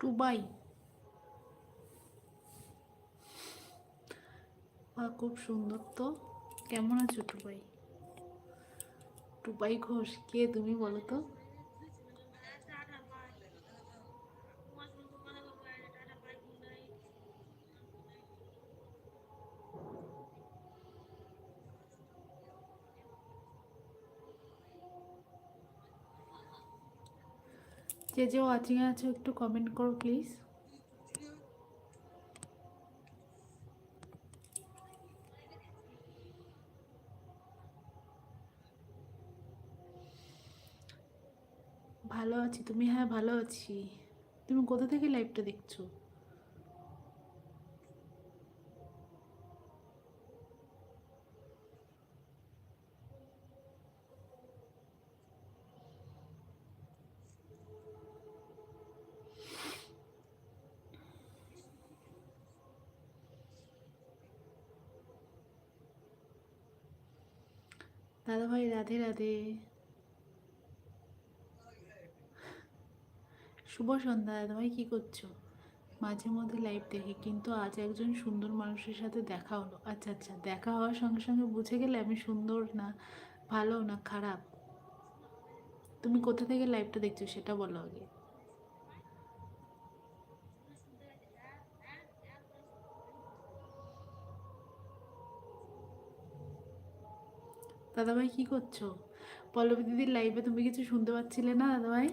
টুবাই বা খুব সুন্দর তো। কেমন আছো টুবাই টুবাই ঘোষ কে তুমি বলো তো? যে যে ওয়াচিংয়ে আছো, একটু কমেন্ট করো প্লিজ ভালো আছি, তুমি হ্যাঁ ভালো আছি। তুমি কোথা থেকে লাইভটা দেখছ? দাদা ভাই, রাধে রাধে। শুভ সন্ধ্যা দাদা ভাই, কী করছ? মাঝে মধ্যে লাইভ দেখি, কিন্তু আজ একজন সুন্দর মানুষের সাথে দেখা হলো। আচ্ছা আচ্ছা দেখা হওয়ার সঙ্গে সঙ্গে বুঝে গেলে আমি সুন্দর না, ভালো না, খারাপ? তুমি কোথা থেকে লাইভটা দেখছ সেটা বলো আগে। দাদাভাই, কি করছ? পল্লবী দিদির লাইভে তুমি কিছু শুনতে পাচ্ছিলে না, দাদাভাই?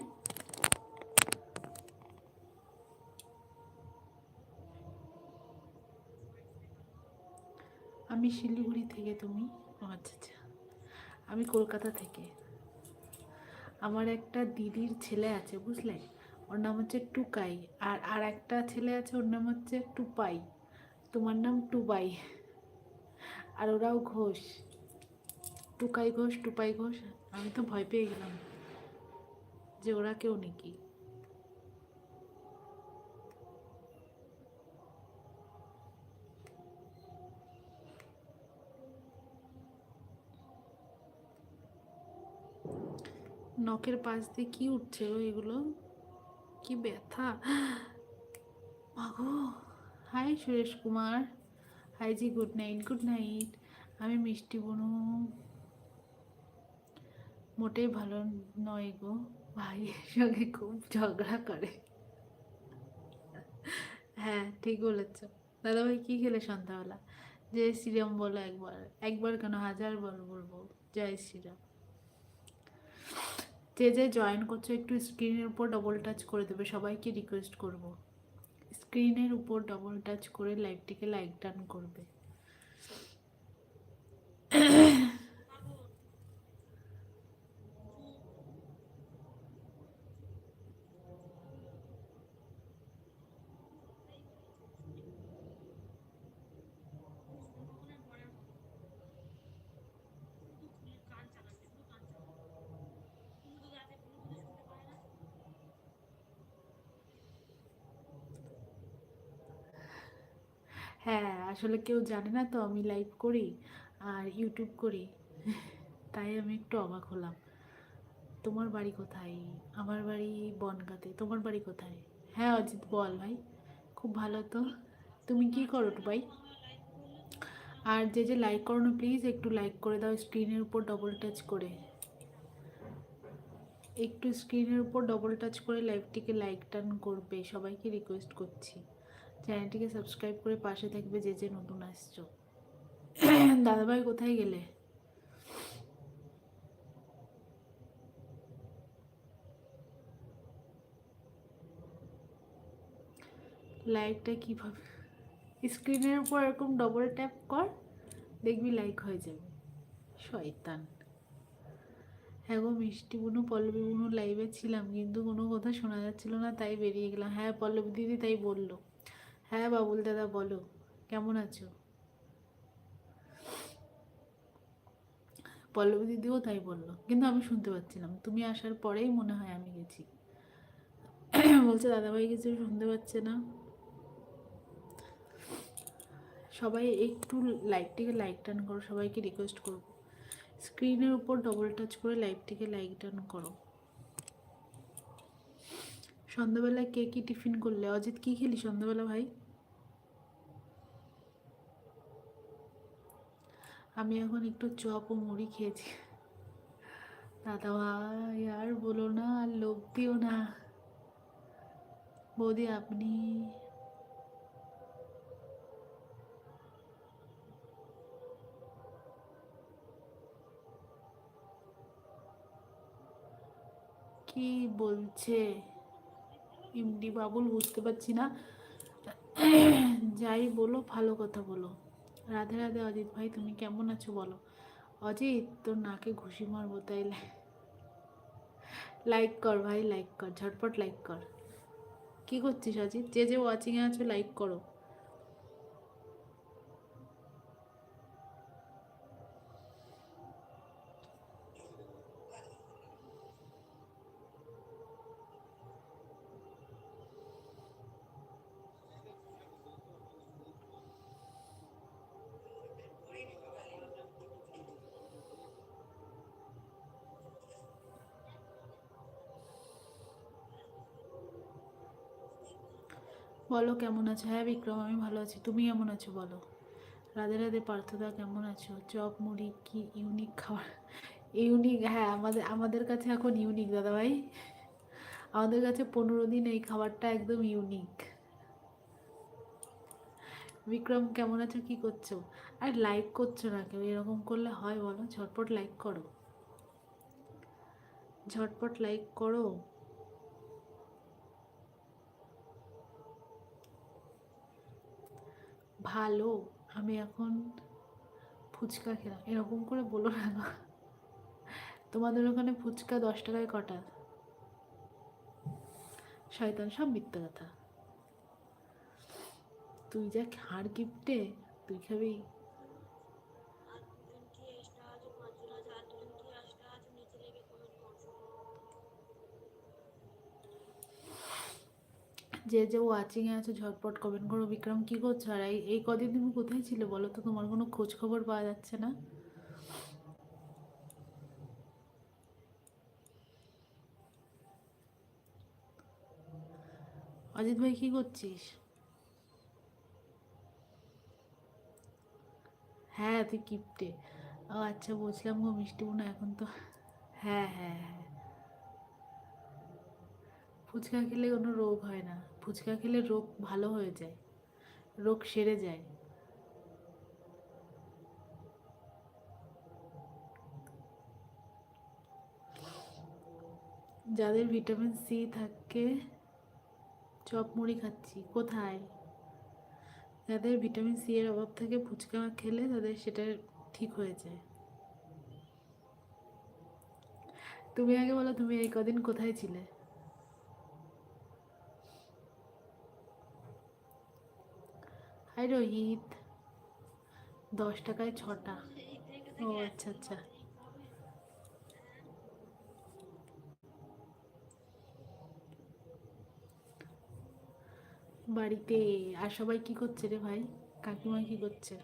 আমি শিলিগুড়ি থেকে তুমি। আচ্ছা আচ্ছা। আমি কলকাতা থেকে। আমার একটা দিদির ছেলে আছে, বুঝলে? ওর নাম হচ্ছে টুকাই। আর আর একটা ছেলে আছে, ওর নাম হচ্ছে টুপাই। তোমার নাম টুবাই। আর ওরাও ঘোষ। টুকাই ঘোষ, টুপাই ঘোষ, আমি তো ভয় পেয়ে গেলাম যে ওরা কেউ নাকি। নখের পাশ দিয়ে কি উঠছে এগুলো? কি ব্যথা। মাগো, hi Suresh Kumar. Hi ji, good night good night. আমি মিষ্টি বনু। মোটেই ভালো নয় গো। ভাইয়ের সঙ্গে খুব ঝগড়া করে। হ্যাঁ ঠিক বলেছ। দাদাভাই কী খেলে সন্ধ্যাবেলা? জয় শ্রীরাম বলো একবার। একবার কেন? হাজার বার বলব। জয় শ্রীরাম। যে যে জয়েন করছ, একটু স্ক্রিনের উপর ডবল টাচ করে দেবে। সবাইকে রিকোয়েস্ট করব। স্ক্রিনের উপর ডবল টাচ করে লাইভটিকে লাইক ডান করবে। হ্যাঁ আসলে কেউ জানে না তো আমি লাইভ করি আর ইউটিউব করি। তাই আমি একটু অবাক হলাম। তোমার বাড়ি কোথায়? আমার বাড়ি বনগাতে। তোমার বাড়ি কোথায়? হ্যাঁ অজিত, বল ভাই। খুব ভালো তো। তুমি কি করো ভাই আর যে যে লাইক করো না প্লিজ একটু লাইক করে দাও স্ক্রিনের উপর ডবল টাচ করে। একটু স্ক্রিনের উপর ডবল টাচ করে লাইভটিকে লাইক টান করবে। সবাইকে রিকোয়েস্ট করছি। চ্যানেলটিকে সাবস্ক্রাইব করে পাশে থাকবে যে যে নতুন আসছো। দাদাভাই কোথায় গেলে? লাইকটা কীভাবে? স্ক্রিনের উপর এরকম ডবল ট্যাপ কর, দেখবি লাইক হয়ে যাবে। শয়তান। হ্যাঁ গো মিষ্টি বুনু, পল্লবী বুনু লাইভে ছিলাম, কিন্তু কোনো কথা শোনা যাচ্ছিল না, তাই বেরিয়ে গেলাম। হ্যাঁ পল্লবী দিদি তাই বলল। হ্যাঁ বাবুল দাদা, বলো। কেমন আছো? পল্লবী দিদিও তাই বলল। কিন্তু আমি শুনতে পাচ্ছিলাম। তুমি আসার পরেই মনে হয় আমি গেছি। বলছে, দাদাভাই কিছু শুনতে পাচ্ছে না। সবাই একটু লাইকটিকে লাইক টান করো, সবাইকে রিকোয়েস্ট করব স্ক্রিনের উপর ডবল টাচ করে লাইভটিকে লাইক টান করো। সন্ধ্যাবেলায় কে কি টিফিন করলে? অজিত, কি খেলি সন্ধ্যাবেলা ভাই? আমি এখন একটু চপ ও মুড়ি খেয়েছি। দাদা ভাই, আর বলো না, আর লোভ দিও না। বৌদি, আপনি? কি বলছে? ইমডি বাবুল বুঝতে পারছি না। যাই বলো, ভালো কথা বলো। রাধে রাধে অজিত ভাই, তুমি কেমন আছো বলো? অজিত, তোর নাকে ঘুষি মারবো তাইলে লাইক কর ভাই লাইক কর, ঝটপট লাইক কর। কি করছিস অজিত? যে যে ওয়াচিংয়ে আছো লাইক করো। বলো, কেমন আছো? হ্যাঁ বিক্রম, আমি ভালো আছি। তুমি কেমন আছো বলো? রাধে রাধে, পার্থদা, কেমন আছো? চপ, মুড়ি, কি ইউনিক খাবার? ইউনিক হ্যাঁ আমাদের আমাদের কাছে এখন ইউনিক দাদা ভাই আমাদের কাছে পনেরো দিন এই খাবারটা একদম ইউনিক বিক্রম, কেমন আছো? কি করছ? আর লাইক করছ না কেউ এরকম করলে হয় বলো? ঝটপট লাইক করো। ঝটপট লাইক করো। ভালো, আমি এখন ফুচকা খেলাম। এরকম করে বলো না। তোমাদের ওখানে ফুচকা দশ টাকায় কটা? শয়তান, সব মিথ্যা কথা। তুই যা হাড় গিফটে, তুই খাবি যে যে ওয়াচিংয়ে আছো, ঝটপট কমেন্ট করো, বিক্রম কী করছ? আর এই কদিন তুমি কোথায় ছিলে বলো তো? তোমার কোনো খোঁজ খবর পাওয়া যাচ্ছে না? অজিত ভাই, কী করছিস? হ্যাঁ তুই কিপটে। ও আচ্ছা বুঝলাম গো, মিষ্টি বোনা এখন তো। হ্যাঁ হ্যাঁ হ্যাঁ। ফুচকা খেলে কোনো রোগ হয় না। ফুচকা খেলে রোগ ভালো হয়ে যায়, রোগ সেরে যায়। যাদের ভিটামিন সি থাকে চপ মুড়ি খাচ্ছি, কোথায়? যাদের ভিটামিন সি এর অভাব থাকে ফুচকা খেলে তাদের সেটা ঠিক হয়ে যায়। তুমি আগে বলো তুমি এই কদিন কোথায় ছিলে? হাই রোহিত, দশ টাকায় ছটা। ও আচ্ছা আচ্ছা। বাড়িতে, আর সবাই কি করছে রে ভাই? কাকিমা কি করছে?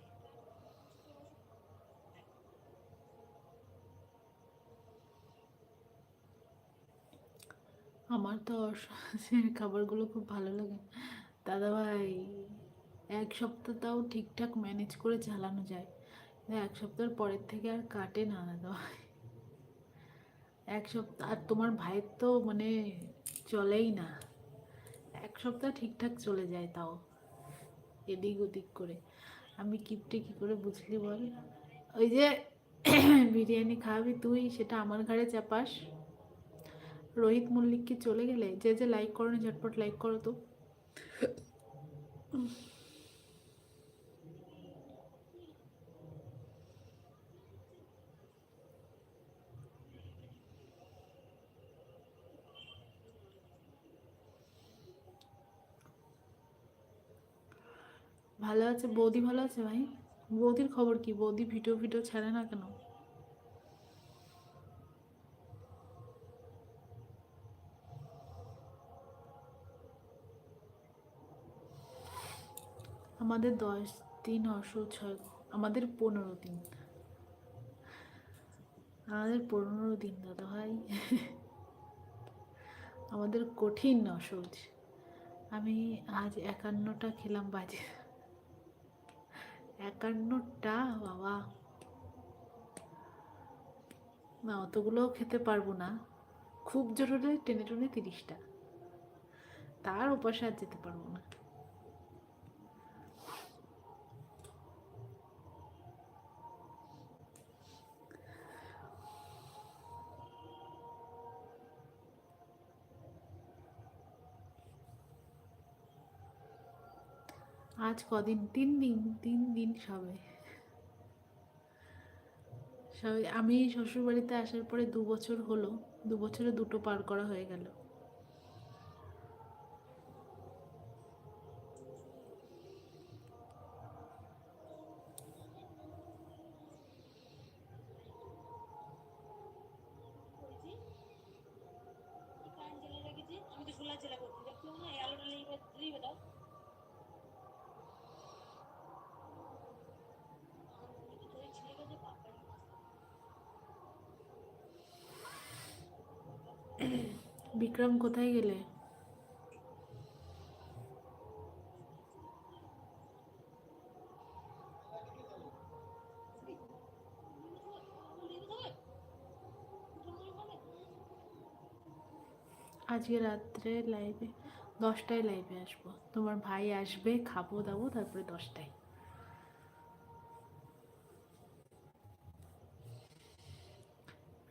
আমার তো অসহ্যের খাবারগুলো খুব ভালো লাগে। দাদা ভাই এক সপ্তাহ তাও ঠিকঠাক ম্যানেজ করে চালানো যায়। এক সপ্তাহের পরের থেকে আর কাটে না দাদা এক সপ্তাহ, আর তোমার ভাইয়ের তো মানে চলেই না। এক সপ্তাহ ঠিকঠাক চলে যায় তাও, এদিক ওদিক করে। আমি কিপটে কী করে বুঝলি বল? ওই যে বিরিয়ানি খাওয়াবি তুই, সেটা আমার ঘাড়ে চাপাস। রোহিত মল্লিক কি চলে গেলে যে যে লাইক করো না ঝটপট লাইক করো তো। ভালো আছে? বৌদি ভালো আছে ভাই? বৌদির খবর কি? বৌদি ভিডিও ভিডিও ছাড়ে না কেন? আমাদের দশ দিন অশো ছয়, আমাদের পনেরো দিন। আমাদের পনেরো দিন দাদা ভাই। আমাদের কঠিন অসহজ আমি আজ একান্নটা খেলাম বাজে একান্নটা, বাবা। না, অতগুলোও খেতে পারব না। খুব জোর টেনে টেনে তিরিশটা। তার উপাসে আর যেতে পারব না। আজ কদিন? তিন দিন তিন দিন সবে। সবাই আমি শ্বশুরবাড়িতে আসার পরে দু বছর হলো, দু বছরে দুটো পার করা হয়ে গেল আমি তো সোলা জেলা করছি দেখছ না এই আলোটা লিবে লিবে দাও তোর ছেলেকে যে বাপের বিক্রম কোথায় গেলে? আজকে রাত্রে লাইভে দশটায় লাইভে আসব। তোমার ভাই আসবে খাব দাবো তারপরে দশটায়।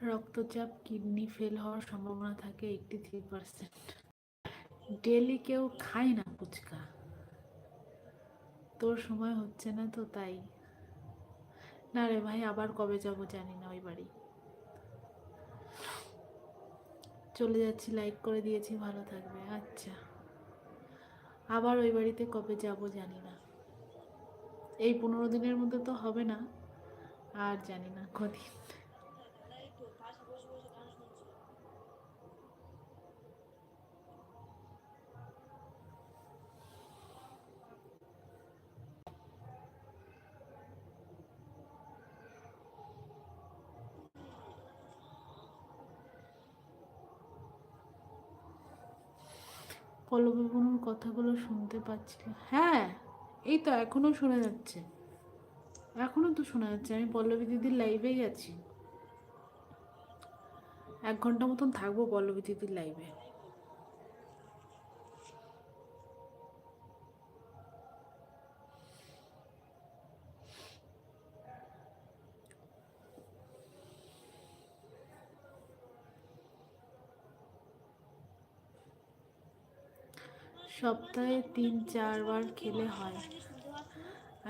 রক্তচাপ কিডনি ফেল হওয়ার সম্ভাবনা থাকে এইটটি থ্রি পার্সেন্ট ডেলি কেউ খায় না ফুচকা। তোর সময় হচ্ছে না তো তাই। না রে ভাই, আবার কবে যাব জানি না, ওই বাড়ি। চলে যাচ্ছি লাইক করে দিয়েছি, ভালো থাকবে আচ্ছা। আবার ওই বাড়িতে কবে যাব জানি না। এই পনেরো দিনের মধ্যে তো হবে না, আর জানি না কদিন তাই তো পাশে বসে বসে গান শুনছিল পল্লবী কথাগুলো শুনতে পাচ্ছিল। হ্যাঁ এই তো এখনও শোনা যাচ্ছে। এখনও তো শোনা যাচ্ছে। আমি পল্লবী দিদির লাইভেই আছি। এক ঘণ্টা মতন থাকব পল্লবী দিদির লাইভে সপ্তাহে তিন, চারবার খেলে হয়।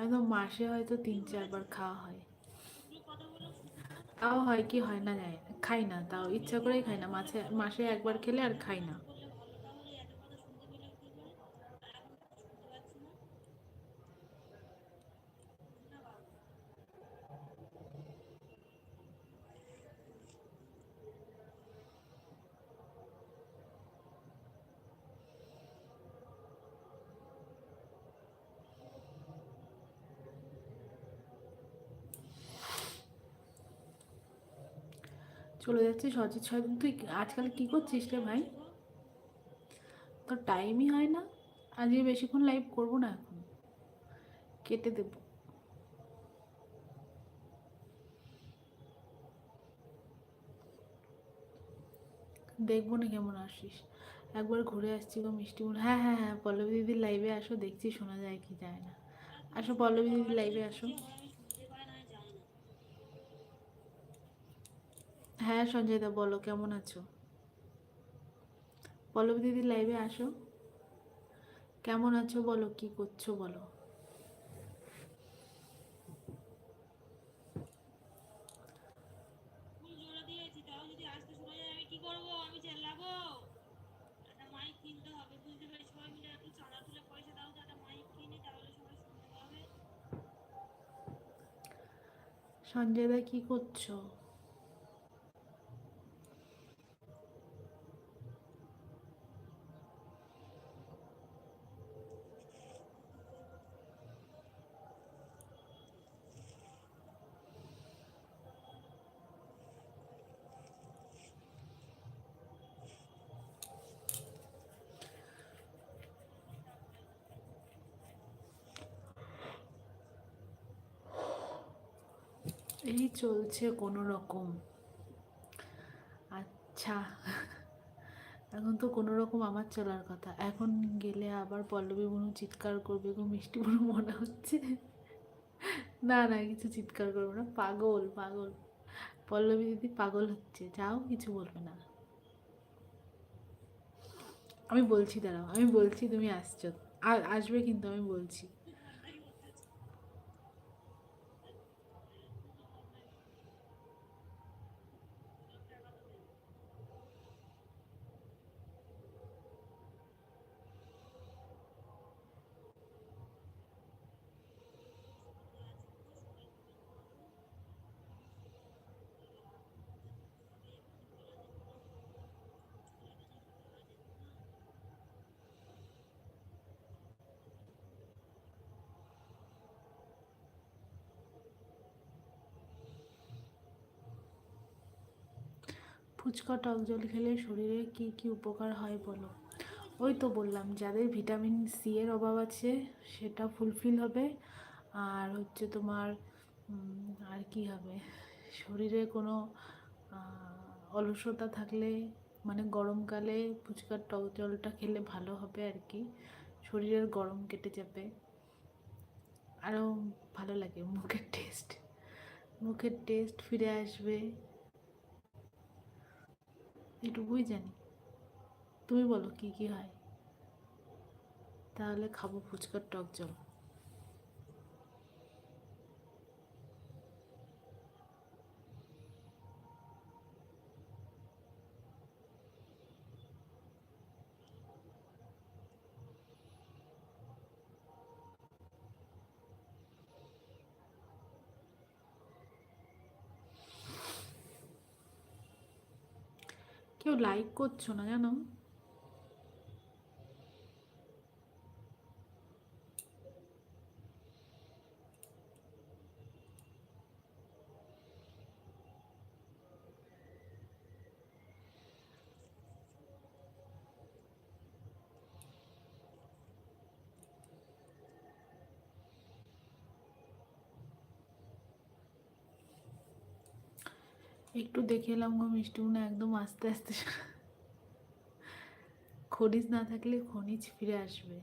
একদম মাসে হয়তো তিন, চারবার খাওয়া হয়। তাও হয় কি হয় না যায় খাই না, তাও ইচ্ছা করেই খাই না। মাসে মাসে একবার খেলে আর খাই না। চলে যাচ্ছি সজিত সজিত তুই আজকাল কী করছিস রে ভাই? তোর টাইমই হয় না। আজকে বেশিক্ষণ লাইভ করব না এখন। কেটে দেবো। দেখব না কেমন আসিস। একবার ঘুরে আসছি গো মিষ্টি মুখ হ্যাঁ হ্যাঁ হ্যাঁ পল্লবী দিদির লাইভে আসো, দেখছি শোনা যায় কি যায় না। আসো পল্লবী দিদির লাইভে আসো আমি শুনতে পাই না জানি না হ্যাঁ সঞ্জয় দা বলো কেমন আছো? পল্লবী দিদির লাইভে আসো। কেমন আছো বলো কি করছ বলো। ফুল জোড়া দিয়েছি তাও যদি আসতে শোনা যায় আমি কি করব? এই চলছে কোনো রকম আচ্ছা। এখন তো কোনো রকম আমার চলার কথা। এখন গেলে আবার পল্লবী বনু চিৎকার করবে গো মিষ্টি বনু মনে হচ্ছে। না না, কিছু চিৎকার করব না। পাগল পাগল। পল্লবী দিদি পাগল হচ্ছে। যাও, কিছু বলবে না। আমি বলছি, দাঁড়াও। আমি বলছি, তুমি আসছো। আর আসবে কিন্তু, আমি বলছি। ফুচকা টক জল খেলে শরীরে কি কি উপকার হয় বলো? ওই তো বললাম, যাদের ভিটামিন সি এর অভাব আছে সেটা ফুলফিল হবে। আর হচ্ছে তোমার আর কি হবে? শরীরে কোনো অলসতা থাকলে মানে গরমকালে ফুচকার টক জলটা খেলে ভালো হবে আর কি। শরীরের গরম কেটে যাবে। আরও ভালো লাগে, মুখের টেস্ট মুখের টেস্ট ফিরে আসবে। এটুকুই জানি। তুমি বলো কি কি হয়? তাহলে খাব ফুচকার টক জল। কেউ লাইক করছো না জানো একটু দেখে এলাম গো মিষ্টি মনে একদম আস্তে আস্তে খনিজ না থাকলে খনিজ ফিরে আসবে।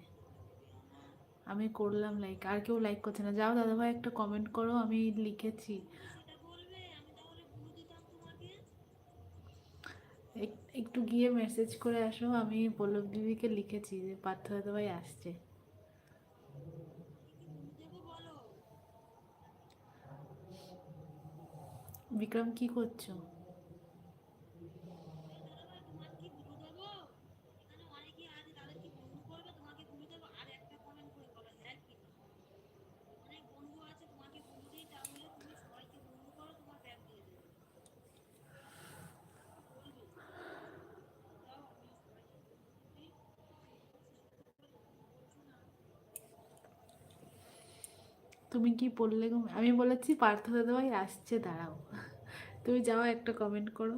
আমি করলাম লাইক আর কেউ লাইক করছে না। যাও দাদাভাই, একটা কমেন্ট করো, আমি লিখেছি। একটু গিয়ে মেসেজ করে আসো, আমি পল্লব দিদিকে লিখেছি যে, পার্থ দাদাভাই আসছে দেবো বলো বিক্রম কি করছ দাদাভাই তোমার কি গুরু দেবো এখানে অনেকেই আছে তাদের কি বন্ধু করবে তোমাকে গুরু দেবো আর একটা কমেন্ট করে বলো হ্যাঁ কি না? অনেক বন্ধু আছে তোমাকে গুরু দিই তাহলে তুমি সবাইকে বন্ধু করো তোমার ব্যাগ দিয়ে দেবে বলবে দাও আমি সবাইকে বন্ধু দিই তুমি কি পড়লে আমি বলেছি পার্থ দাদাভাই আসছে দাঁড়াও। তুমি যাও একটা কমেন্ট করো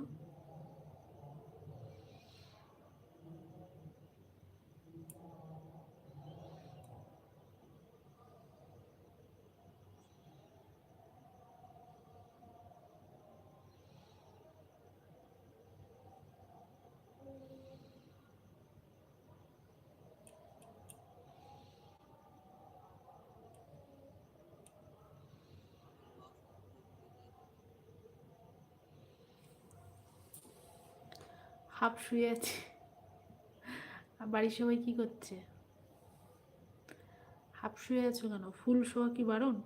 হাফ শুয়ে আছে। আর বাড়ির সবাই কি করছে? হাফ শুয়ে আছো কেন? ফুল শোয়া কি বারণ?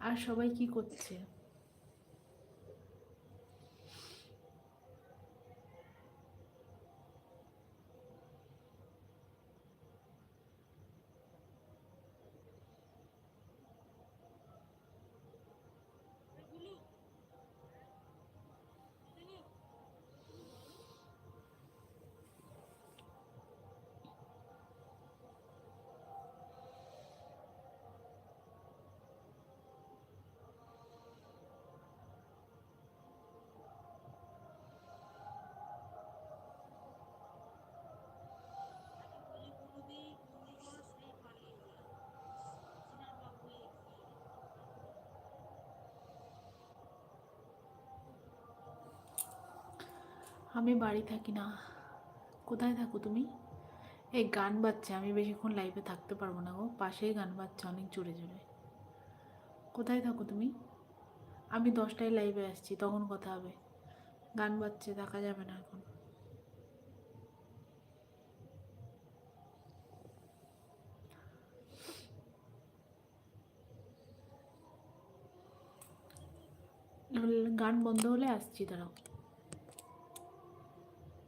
আর সবাই কি করছে? আমি বাড়ি থাকি না। কোথায় থাকো তুমি? এই গান বাজছে, আমি বেশিক্ষণ লাইভে থাকতে পারব না গো। পাশেই গান বাজছে, অনেক জোরে জোরে। কোথায় থাকো তুমি? আমি দশটায় লাইভে আসছি, তখন কথা হবে। গান বাজছে, দেখা যাবে না এখন। গান বন্ধ হলে আসছি, দাঁড়াও।